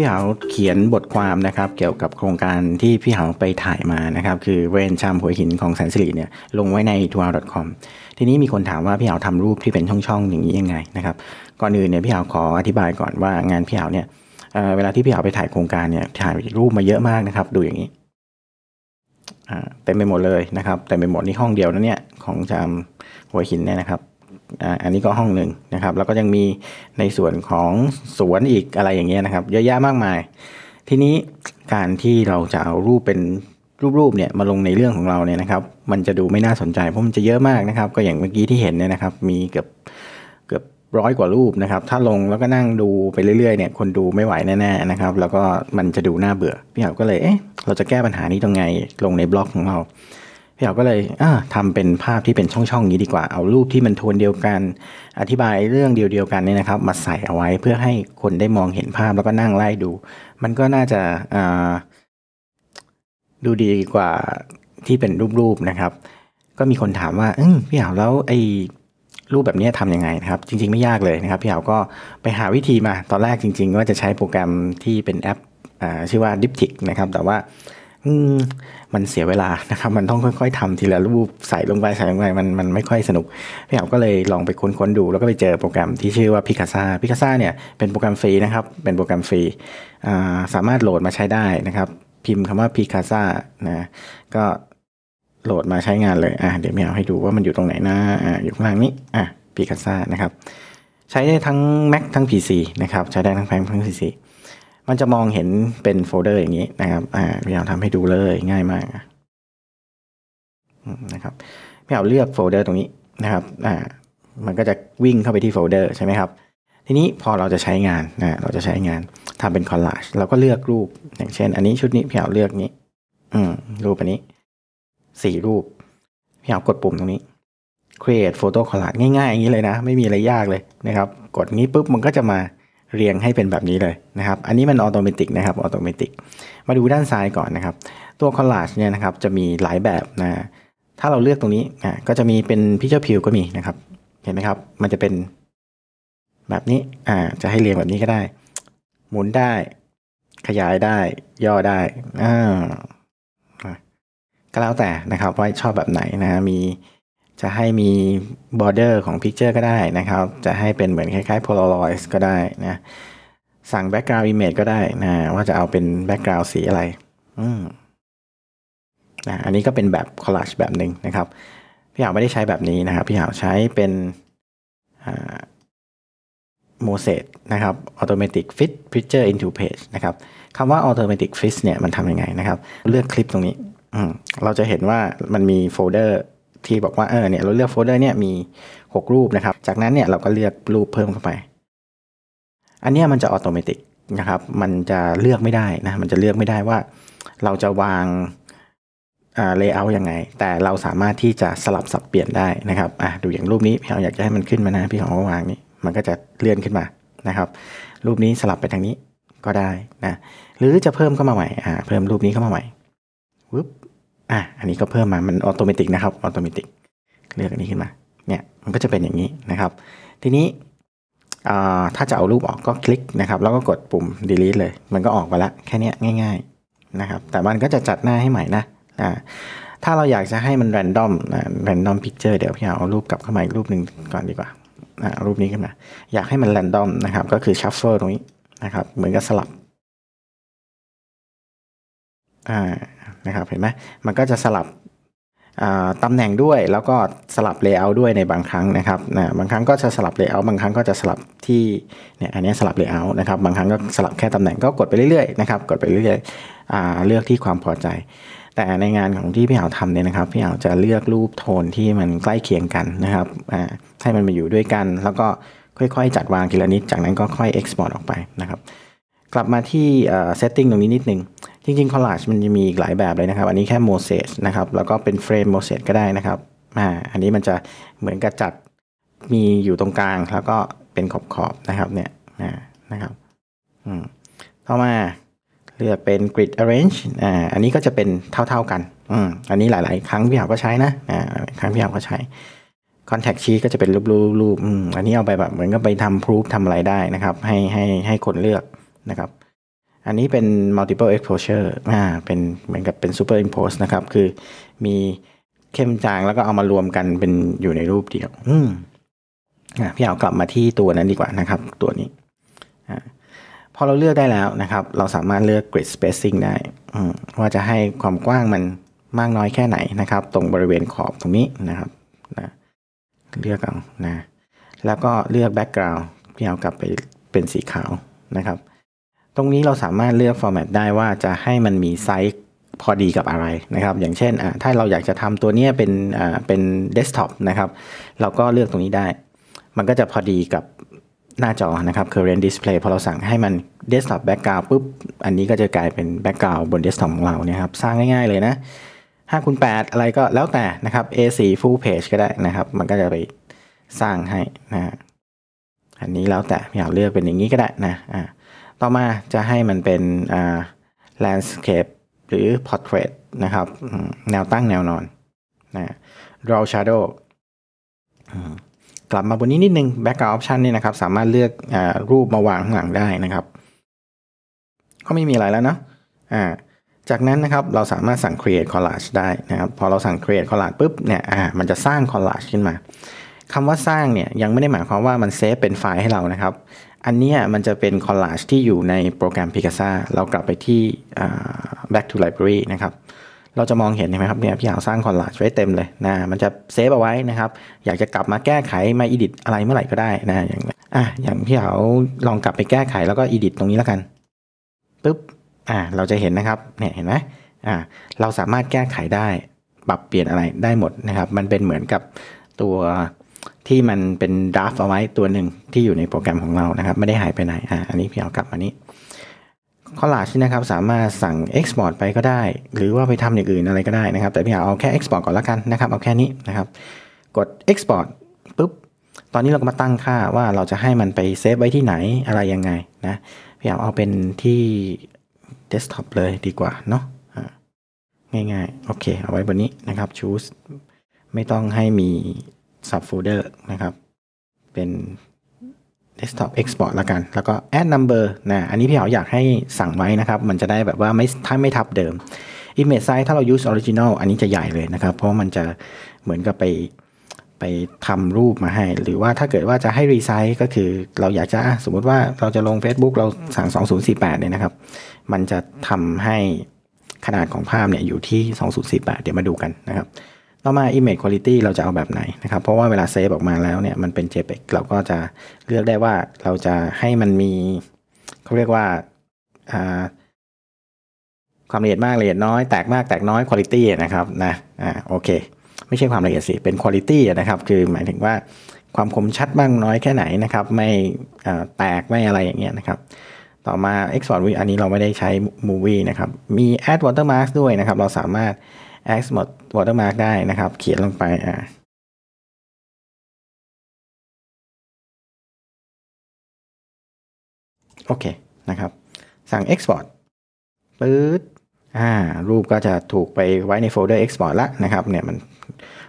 พี่เหาเขียนบทความนะครับเกี่ยวกับโครงการที่พี่เหาไปถ่ายมานะครับคือเรนชามหัวหินของแสนสิริเนี่ยลงไว้ใน t o u r c o m ทีนี้มีคนถามว่าพี่เหาทำรูปที่เป็นช่องๆอย่างนี้ยังไงนะครับก่อนอื่นเนี่ยพี่เหาขออธิบายก่อนว่างานพี่เหาเนี่ยเวลาที่พี่เหาไปถ่ายโครงการเนี่ยถ่ายรูปมาเยอะมากนะครับดูอย่างนี้เต็มไปหมดเลยนะครับเต็มไปหมดนี่ห้องเดียวนะเนี่ยของจามหัวหินเนี่ยนะครับ อันนี้ก็ห้องหนึ่งนะครับ แล้วก็ยังมีในส่วนของสวนอีกอะไรอย่างเงี้ยนะครับ เยอะแยะมากมาย ทีนี้การที่เราจะเอารูปเป็นรูปๆเนี่ยมาลงในเรื่องของเราเนี่ยนะครับ มันจะดูไม่น่าสนใจเพราะมันจะเยอะมากนะครับ ก็อย่างเมื่อกี้ที่เห็นเนี่ยนะครับ มีเกือบเกือบร้อยกว่ารูปนะครับ ถ้าลงแล้วก็นั่งดูไปเรื่อยๆเนี่ยคนดูไม่ไหวแน่ๆนะครับ แล้วก็มันจะดูน่าเบื่อพี่เหาก็เลยเอ๊ะเราจะแก้ปัญหานี้ตรงไงลงในบล็อกของเรา พี่เหาก็เลยทำเป็นภาพที่เป็นช่องๆนี้ดีกว่า เอารูปที่มันโทนเดียวกัน อธิบายเรื่องเดียวๆกันเนี่ยนะครับ มาใส่เอาไว้เพื่อให้คนได้มองเห็นภาพแล้วก็นั่งไล่ดู มันก็น่าจะดูดีกว่าที่เป็นรูปๆนะครับ ก็มีคนถามว่าพี่เหาแล้วไอ้รูปแบบนี้ทำยังไงนะครับ จริง ๆไม่ยากเลยนะครับ พี่เหาก็ไปหาวิธีมา ตอนแรกจริง ๆ ว่าจะใช้โปรแกรมที่เป็นแอปชื่อว่า Diptyque นะครับ แต่ว่า มันเสียเวลานะครับ มันต้องค่อย ๆทำทีละรูปใส่ลงไปใส่ลงไปมันมันไม่ค่อยสนุก พี่เหาก็เลยลองไปค้นๆดู แล้วก็ไปเจอโปรแกรมที่ชื่อว่า Picasa Picasa เนี่ยเป็นโปรแกรมฟรีนะครับ เป็นโปรแกรมฟรีสามารถโหลดมาใช้ได้นะครับ พิมพ์คำว่า Picasa นะก็โหลดมาใช้งานเลยอะเดี๋ยวพี่เหาให้ดูว่ามันอยู่ตรงไหนนะอะอยู่ข้างล่างนี้อะ Picasa นะครับ ใช้ได้ทั้ง Mac ทั้ง PC นะครับใช้ได้ทั้ง Mac ทั้ง PC มันจะมองเห็นเป็นโฟลเดอร์อย่างนี้นะครับอ่าพี่เอาทำให้ดูเลยง่ายมากนะครับพี่เอาเลือกโฟลเดอร์ตรงนี้นะครับอ่ามันก็จะวิ่งเข้าไปที่โฟลเดอร์ใช่ไหมครับ ทีนี้พอเราจะใช้งานนะเราจะใช้งานทำเป็นคอลลาจเราก็เลือกรูปอย่างเช่น อันนี้ชุดนี้พี่เอาเลือกนี้ อืมรูปอันนี้สี่รูปพี่เอากดปุ่มตรงนี้ create photo collage ง่ายๆอย่างนี้เลยนะ ไม่มีอะไรยากเลยนะครับ กดนี้ปุ๊บมันก็จะมา เรียงให้เป็นแบบนี้เลยนะครับ อันนี้มันออโตเมติกนะครับออโตเมติกมาดูด้านซ้ายก่อนนะครับ ตัวคอลลาจเนี่ยนะครับจะมีหลายแบบนะถ้าเราเลือกตรงนี้อ่าก็จะมีเป็นพิเจอร์พิวก็มีนะครับ เห็นไหมครับ มันจะเป็นแบบนี้อ่าจะให้เรียงแบบนี้ก็ได้ หมุนได้ ขยายได้ ย่อได้อ่าก็แล้วแต่นะครับว่าชอบแบบไหนนะมี จะให้มีบอร์เดอร์ของพิกเจอร์ก็ได้นะครับ จะให้เป็นเหมือนคล้ายๆ Polaroid ก็ได้นะ สั่ง background image ก็ได้นะ ว่าจะเอาเป็น background สีอะไร อืมนะอันนี้ก็เป็นแบบ collage แบบหนึ่งนะครับ พี่หาวไม่ได้ใช้แบบนี้นะครับ พี่หาวใช้เป็นโมเสสนะครับ automatic fit picture into page นะครับคำว่า automatic fit เนี่ยมันทำยังไงนะครับ เลือกคลิปตรงนี้ เราจะเห็นว่ามันมีโฟลเดอร์ ที่บอกว่าเออเนี่ยเราเลือกโฟลเดอร์เนี่ยมี 6 รูปนะครับ จากนั้นเนี่ยเราก็เลือกรูปเพิ่มเข้าไป อันนี้มันจะอัตโนมัตินะครับ มันจะเลือกไม่ได้นะ มันจะเลือกไม่ได้ว่า เราจะวางเลเยอร์ยังไง แต่เราสามารถที่จะสลับสับเปลี่ยนได้นะครับอะดูอย่างรูปนี้พี่เอาอยากจะให้มันขึ้นมานะพี่ของก็วางนี้มันก็จะเลื่อนขึ้นมานะครับ รูปนี้สลับไปทางนี้ก็ได้นะ หรือจะเพิ่มเข้ามาใหม่อ่าเพิ่มรูปนี้เข้ามาใหม่วึบ อะอันนี้ก็เพิ่มมามันออโตเมติกนะครับออโตเมติกเลือกอันนี้ขึ้นมาเนี่ยมันก็จะเป็นอย่างนี้นะครับ ทีนี้ถ้าจะเอารูปออกก็คลิกนะครับ แล้วก็กดปุ่ม delete เลย มันก็ออกไปละแค่นี้ง่าย ๆนะครับ แต่มันก็จะจัดหน้าให้ใหม่นะอ่าถ้าเราอยากจะให้มัน random นะ random picture เดี๋ยวพี่เอารูปกลับเข้ามาอีกรูปหนึ่งก่อนดีกว่าอ่ารูปนี้ขึ้นมา อยากให้มัน random นะครับ ก็คือ shuffle ตรงนี้นะครับ เหมือนกับสลับอ่า นะครับเห็นไหมมันก็จะสลับตำแหน่งด้วยแล้วก็สลับเลเยอร์ด้วยในบางครั้งนะครับนะบางครั้งก็จะสลับเลเยอร์บางครั้งก็จะสลับที่เนี่ยอันนี้สลับเลเยอร์นะครับบางครั้งก็สลับแค่ตำแหน่งก็กดไปเรื่อยๆนะครับกดไปเรื่อยๆเลือกที่ความพอใจ แต่ในงานของที่พี่เอาทำเนี่ยนะครับพี่เอาจะเลือกรูปโทนที่มันใกล้เคียงกันนะครับให้มันมาอยู่ด้วยกัน แล้วก็ค่อยๆ จัดวางทีละนิดจากนั้นก็ค่อยเอ็กซ์พอร์ตออกไปนะครับ กลับมาที่เซตติ้งตรงนี้นิดนึง จริงๆ collage มันจะมีอีกหลายแบบเลยนะครับ อันนี้แค่ Moses นะครับ แล้วก็เป็น frame Moses ก็ได้นะครับอ่าอันนี้มันจะเหมือนกับจัดมีอยู่ตรงกลางแล้วก็เป็นขอบๆนะครับเนี่ยนะครับอืมต่อมาเลือกเป็น grid arrange อ่าอันนี้ก็จะเป็นเท่าๆกันอืมอันนี้หลายๆ ครั้งพี่หาก็ใช้นะอ่าครั้งพี่หาก็ใช้ contact sheet ก็จะเป็นรูปๆอืมอันนี้เอาไปแบบเหมือนกับไปทำ proof ทำอะไรได้นะครับ ให้ให้ให้คนเลือก นะครับ อันนี้เป็น multiple exposure อ่าเป็นเหมือนกับเป็น superimpose นะครับ คือมีเข้มจางแล้วก็เอามารวมกันเป็นอยู่ในรูปเดียว อืมอ่าพี่เอากลับมาที่ตัวนั้นดีกว่านะครับ ตัวนี้อ่าพอเราเลือกได้แล้วนะครับ เราสามารถเลือก grid spacing ได้ว่าจะให้ความกว้างมันมากน้อยแค่ไหนนะครับ ตรงบริเวณขอบตรงนี้นะครับนะเลือกเอานะแล้วก็เลือก background พี่เอากลับไปเป็นสีขาวนะครับ ตรงนี้เราสามารถเลือก format ได้ว่าจะให้มันมีไซส์พอดีกับอะไรนะครับ อย่างเช่นถ้าเราอยากจะทำตัวนี้เป็นเป็นเดสก์ท็อปนะครับเราก็เลือกตรงนี้ได้ มันก็จะพอดีกับหน้าจอนะครับ current display พอเราสั่งให้มัน desktop background ปุ๊บ อันนี้ก็จะกลายเป็น background บน desktop ของเราเนี่ยครับ สร้างง่ายๆเลยนะ5คูณ8อะไรก็แล้วแต่นะครับ A4 full page ก็ได้นะครับ มันก็จะไปสร้างให้นะ อันนี้แล้วแต่อยากเลือกเป็นอย่างนี้ก็ได้นะอ่า ต่อมาจะให้มันเป็น landscape หรือ portrait นะครับ แนวตั้งแนวนอนนะ draw shadow กลับมาบนนี้นิดนึง background option นี่นะครับ สามารถเลือกอรูปมาวางข้างหลังได้นะครับ ก็ไม่มีอะไรแล้วเนาะอ่าจากนั้นนะครับเราสามารถสั่ง create collage ได้นะครับ พอเราสั่ง create collage ปุ๊บเนี่ยอ่ามันจะสร้าง collage ขึ้นมาคำว่าสร้างเนี่ยยังไม่ได้หมายความว่ามันเซฟเป็นไฟล์ให้เรานะครับ อันนี้มันจะเป็น collage ที่อยู่ในโปรแกรม Picasa เรากลับไปที่ back to library นะครับ เราจะมองเห็นไหมครับเนี่ยพี่หาวสร้าง collage ไว้เต็มเลยนะ มันจะเซฟเอาไว้นะครับ อยากจะกลับมาแก้ไขมา edit อะไรเมื่อไหร่ก็ได้นะ อย่างอะอย่างพี่หาวลองกลับไปแก้ไขแล้วก็ edit ตรงนี้แล้วกันปุ๊บอ่าเราจะเห็นนะครับเนี่ยเห็นไหมอ่าเราสามารถแก้ไขได้ปรับเปลี่ยนอะไรได้หมดนะครับ มันเป็นเหมือนกับตัว ที่มันเป็นดราฟเอาไว้ตัวหนึ่งที่อยู่ในโปรแกรมของเรานะครับ ไม่ได้หายไปไหนอ่าอันนี้พี่เอากลับมานี้คอลลาจนะครับสามารถสั่ง Export ไปก็ได้ หรือว่าไปทำอย่างอื่นอะไรก็ได้นะครับ แต่พี่เอาแค่ Export ก่อนละกันนะครับ เอาแค่นี้นะครับ กด Export ปุ๊บ ตอนนี้เราก็มาตั้งค่าว่าเราจะให้มันไปเซฟไว้ที่ไหนอะไรยังไงนะพี่เอาเอาเป็นที่เดสก์ท็อปเลยดีกว่าเนาะง่ายๆ โอเค เอาไว้บนนี้นะครับ choose ไม่ต้องให้มี sub folder นะครับ เป็น desktop export ละกัน แล้วก็ add number นะ อันนี้พี่เหาอยากให้สั่งไว้นะครับ มันจะได้แบบว่าไม่ถ้าไม่ทับเดิม image size ถ้าเรา use original อันนี้จะใหญ่เลยนะครับ เพราะมันจะเหมือนกับไปไปทำรูปมาให้ หรือว่าถ้าเกิดว่าจะให้รีไซส์ก็คือเราอยากจะสมมติว่าเราจะลง Facebook เราสั่ง 2048เนี่ยนะครับ มันจะทำให้ขนาดของภาพเนี่ยอยู่ที่ 2048 เดี๋ยวมาดูกันนะครับ ต่อมา image quality เราจะเอาแบบไหนนะครับ เพราะว่าเวลาเซฟออกมาแล้วเนี่ยมันเป็น JPEG เราก็จะเลือกได้ว่าเราจะให้มันมีเขาเรียกว่าความละเอียดมากละเอียดน้อยแตกมากแตกน้อย quality นะครับนะอ่าโอเค ไม่ใช่ความละเอียดสิเป็นคุณภาพนะครับคือหมายถึงว่าความคมชัดบ้างน้อยแค่ไหนนะครับ ไม่แตกไม่อะไรอย่างเงี้ยนะครับ ต่อมา export อันนี้เราไม่ได้ใช้ movie นะครับ มี add watermark ด้วยนะครับ เราสามารถ add watermark ได้นะครับ เขียนลงไปอ่าโอเคนะครับ สั่ง export ปื๊ดอ่า รูปก็จะถูกไปไว้ในโฟลเดอร์ export ละนะครับ เนี่ยมัน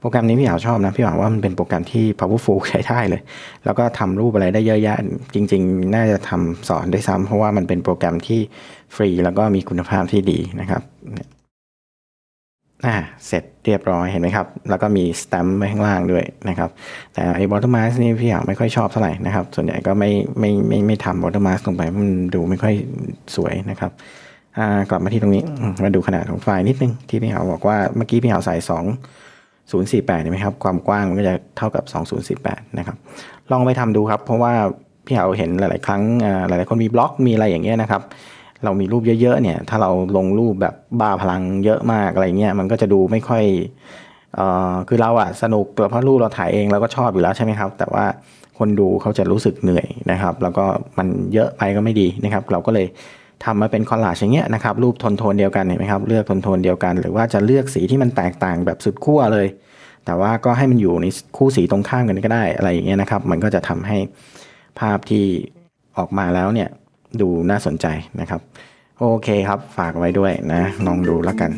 โปรแกรมนี้พี่หาชอบนะ พี่หาวว่ามันเป็นโปรแกรมที่ powerful ใช้ได้เลย แล้วก็ทำรูปอะไรได้เยอะแยะ จริง ๆ น่าจะทำสอนได้ซ้ำเพราะว่ามันเป็นโปรแกรมที่ฟรี แล้วก็มีคุณภาพที่ดีนะครับ อ่าเสร็จเรียบร้อยเห็นไหมครับ แล้วก็มีสแตมป์ไว้ข้างล่างด้วยนะครับ แต่ไอ้บอทเทอร์มาสนี่พี่อยากไม่ค่อยชอบเท่าไหร่นะครับ ส่วนใหญ่ก็ไม่ไม่ไม่ไม่ทำบอทเทอร์มาสลงไปมันดูไม่ค่อยสวยนะครับกลับมาที่ตรงนี้มาดูขนาดของไฟล์นิดนึงที่พี่เหาบอกว่าเมื่อกี้พี่เหาใส่ 2 0 4 8เห็นไหมครับความกว้างมันก็จะเท่ากับ 2048 นะครับ ลองไปทำดูครับ เพราะว่าพี่เหาเห็นหลาย ๆ ครั้งหลาย ๆ คนมีบล็อกมีอะไรอย่างเงี้ยนะครับ เรามีรูปเยอะๆเนี่ย ถ้าเราลงรูปแบบบ้าพลังเยอะมากอะไรเงี้ยมันก็จะดูไม่ค่อยเอ่อคือเราอะสนุกเพราะรูปเราถ่ายเองเราก็ชอบอยู่แล้วใช่ไหมครับ แต่ว่าคนดูเขาจะรู้สึกเหนื่อยนะครับ แล้วก็มันเยอะไปก็ไม่ดีนะครับ เราก็เลยทำมาเป็นคอลลาจอย่างเงี้ยนะครับรูปทนโทนเดียวกันเห็นไหมครับเลือกทนโทนเดียวกัน หรือว่าจะเลือกสีที่มันแตกต่างแบบสุดขั้วเลย แต่ว่าก็ให้มันอยู่ในคู่สีตรงข้ามกันก็ได้อะไรอย่างเงี้ยนะครับ มันก็จะทำให้ภาพที่ออกมาแล้วเนี่ย ดูน่าสนใจนะครับ โอเคครับ ฝากไว้ด้วยนะ ลองดูแล้วกัน